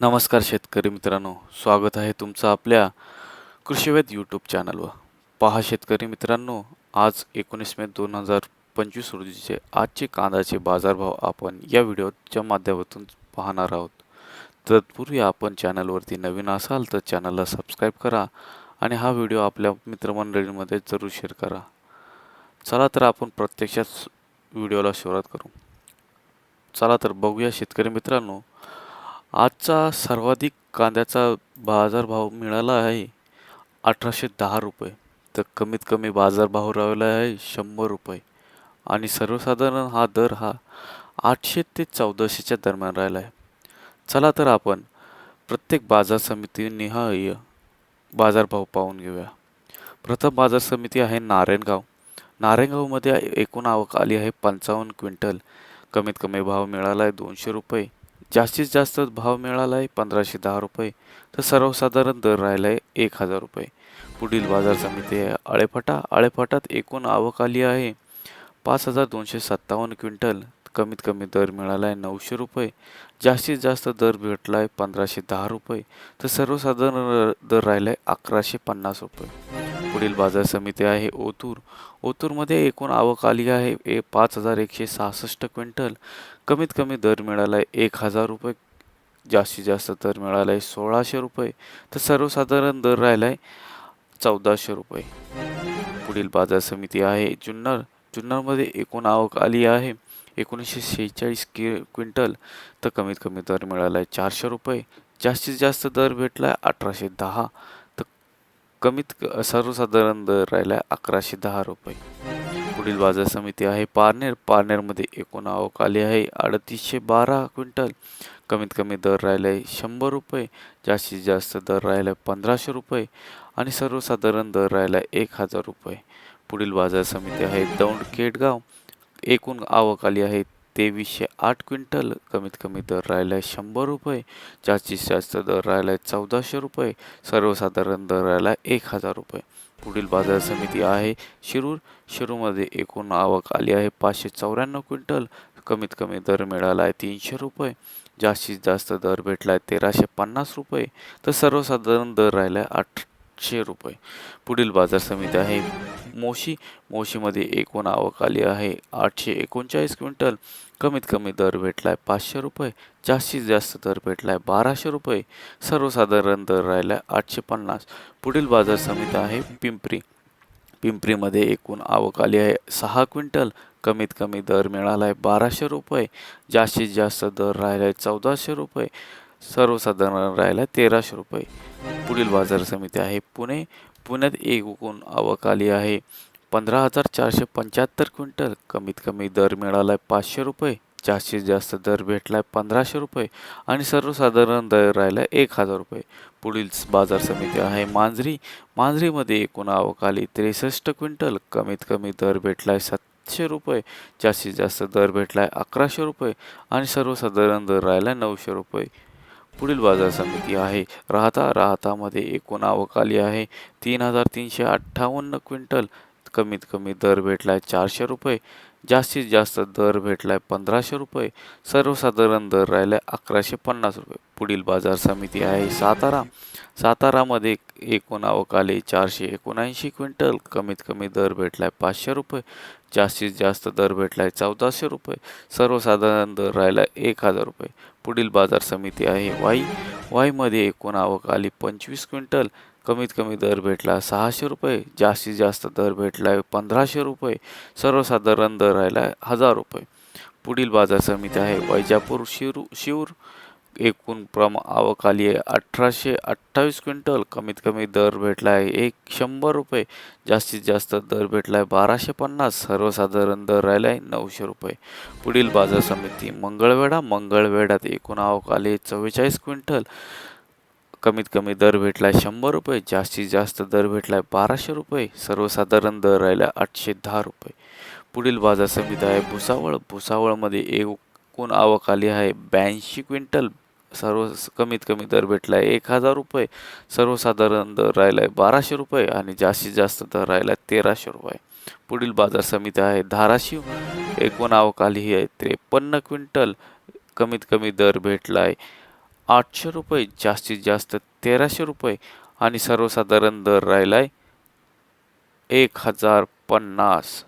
नमस्कार शेतकरी मित्रांनो स्वागत आहे तुमचं आपल्या कृषीवेद यूट्यूब चॅनलवर पहा शेतकरी मित्रांनो आज एकोणीस मे दोन हजार पंचवीस रोजीचे आजचे कांद्याचे बाजारभाव आपण या व्हिडिओच्या माध्यमातून पाहणार आहोत. तत्पूर्वी आपण चॅनलवरती नवीन असाल तर चॅनलला सबस्क्राईब करा आणि हा व्हिडिओ आपल्या मित्रमंडळींमध्ये जरूर शेअर करा. चला तर आपण प्रत्यक्षात व्हिडिओला सुरुवात करू. चला तर बघूया शेतकरी मित्रांनो आजचा सर्वाधिक कांद्याचा बाजारभाव मिळाला आहे अठराशे दहा रुपये. तर कमीत कमी बाजारभाव राहिला आहे शंभर रुपये. आणि सर्वसाधारण हा दर हा आठशे ते चौदाशेच्या दरम्यान राहिला आहे. चला तर आपण प्रत्येक बाजार समिती निहाय बाजारभाव पाहून घेऊया. प्रथम बाजार समिती आहे नारायणगाव. नारायणगावमध्ये एकूण आवक आली आहे पंचावन्न क्विंटल. कमीत कमी भाव मिळाला आहे दोनशे रुपये. जास्तीत जास्त भाव मिळाला आहे पंधराशे दहा रुपये. तर सर्वसाधारण दर राहिला आहे एक हजार रुपये. पुढील बाजार समिती आहे आळेफाटा. आळेफाटात एकूण आवक आली आहे पाच हजार दोनशे सत्तावन्न क्विंटल. कमीत कमी दर मिळाला आहे नऊशे रुपये. जास्तीत जास्त दर भेटला आहे पंधराशे दहा रुपये. तर सर्वसाधारण दर राहिला आहे अकराशे पन्नास रुपये. पुढील बाजार समिती आहे ओतूर. ओतूरमध्ये एकूण आवक आली आहे ए पाच हजार एकशे सहासष्ट क्विंटल. कमीत कमी दर मिळाला आहे एक हजार रुपये. जास्तीत जास्त दर मिळाला आहे सोळाशे रुपये. तर सर्वसाधारण दर राहिला आहे चौदाशे रुपये. पुढील बाजार समिती आहे. जुन्नर जुन्नरमध्ये एकूण आवक आली आहे. एकोणीसशे शेहेचाळीस कि क्विंटल. तर कमीत कमी दर मिळाला आहे चारशे रुपये. जास्तीत जास्त दर भेटला आहे अठराशे दहा. तर कमीत क सर्वसाधारण दर राहिला आहे अकराशे दहा रुपये. पुढील बाजार समिती आहे. पारनेर पारनेरमध्ये एकूण आवक आली आहे. अडतीसशे बारा क्विंटल कमीत कमी दर राहिला. आहे शंभर रुपये जास्तीत जास्त दर राहिला. आहे पंधराशे रुपये आणि सर्वसाधारण दर राहिला. आहे एक हजार रुपये. पुढील बाजार समिती आहे. दौंड केटगाव. एकूण आवक आली आहे. तेवीसशे आठ क्विंटल कमीत कमी दर राहिला आहे शंभर रुपये. जास्तीत जास्त दर राहिला आहे चौदाशे रुपये. सर्वसाधारण दर राहिला आहे एक हजार रुपये. पुढील बाजार समिती आहे शिरूर. शिरूरमध्ये एकूण आवक आली आहे पाचशे चौऱ्याण्णव क्विंटल. कमीत कमी दर मिळाला आहे तीनशे रुपये. जास्तीत जास्त दर भेटला आहे तेराशे पन्नास रुपये. तर सर्वसाधारण दर राहिला आहे आठ आठशे रुपये. पुढील बाजार समिती आहे. मोशी मोशीमध्ये एकूण आवक आली आहे. आठशे एकोणचाळीस क्विंटल. कमीत कमी दर भेटला आहे पाचशे रुपये. जास्तीत जास्त दर भेटला आहे बाराशे रुपये. सर्वसाधारण दर राहिला आहे आठशे पन्नास. पुढील बाजार समिती आहे पिंपरी. पिंपरीमध्ये एकूण आवक आली आहे सहा क्विंटल. कमीत कमी दर मिळाला आहे बाराशे रुपये. जास्तीत जास्त दर राहिला आहे चौदाशे रुपये. सर्वसाधारण राहिला आहे तेराशे रुपये. पुढील बाजार समिती आहे पुणे. पुण्यात एकूण आवक आली आहे. पंधरा हजार चारशे पंच्याहत्तर क्विंटल. कमीत कमी दर मिळाला आहे पाचशे रुपये. जास्तीत जास्त दर भेटला आहे पंधराशे रुपये. आणि सर्वसाधारण दर राहिला आहे एक हजार रुपये. पुढील बाजार समिती आहे मांजरी. मांजरीमध्ये एकूण आवक आली त्रेसष्ट क्विंटल. कमीत कमी दर भेटला आहे सातशे रुपये. जास्तीत जास्त दर भेटला आहे अकराशे रुपये. आणि सर्वसाधारण दर राहिला आहे नऊशे रुपये. पुढील बाजार समिती आहे. राहता राहतामध्ये एकूण आवक आली आहे. तीन हजार तीनशे अठ्ठावन्न क्विंटल. कमीत कमी दर भेटला आहे चारशे रुपये. जास्तीत जास्त दर भेटला आहे पंधराशे रुपये. सर्वसाधारण दर राहिला आहे अकराशे पन्नास रुपये. पुढील बाजार समिती आहे सातारा. सातारामध्ये एकूण आवक आले चारशे एकोणऐंशी क्विंटल. कमीत कमी दर भेटला आहे पाचशे रुपये. जास्तीत जास्त दर भेटला आहे चौदाशे रुपये. सर्वसाधारण दर राहिला आहे एक हजार रुपये. पुढील बाजार समिती आहे. वाई वाईमध्ये एकूण आवक आली पंचवीस क्विंटल. कमीत कमी दर भेटला सहाशे रुपये. जास्तीत जास्त दर भेटला आहे पंधराशे रुपये. सर्वसाधारण दर राहिला आहे हजार रुपये. पुढील बाजार समिती आहे. वैजापूर शिरू शिवूर एकूण प्रम आवक आली आहे. अठराशे अठ्ठावीस क्विंटल कमीत कमी दर भेटला आहे. एक शंभर रुपये जास्तीत जास्त दर भेटला आहे. बाराशे पन्नास सर्वसाधारण दर राहिला आहे. नऊशे रुपये. पुढील बाजार समिती मंगळवेढा. मंगळवेढ्यात एकूण आवक आली आहे. चव्वेचाळीस क्विंटल कमीत कमी दर भेटला आहे. शंभर रुपये जास्तीत जास्त दर भेटला आहे. बाराशे रुपये सर्वसाधारण दर राहिला आठशे दहा रुपये. पुढील बाजार समिती आहे. भुसावळ. भुसावळमध्ये एकूण आवक आली आहे. ब्याऐंशी क्विंटल सर्व कमीत कमी दर भेटला आहे एक हजार रुपये सर्वसाधारण दर राहिला आहे बाराशे रुपये आणि जास्तीत जास्त दर राहिला आहे तेराशे रुपये. पुढील बाजार समिती आहे धाराशिव. एकूण आवक ही आहे त्रेपन्न क्विंटल. कमीत कमी दर भेटला आहे आठशे रुपये जास्तीत जास्त तेराशे रुपये आणि सर्वसाधारण दर राहिलाय एक हजार पन्नास.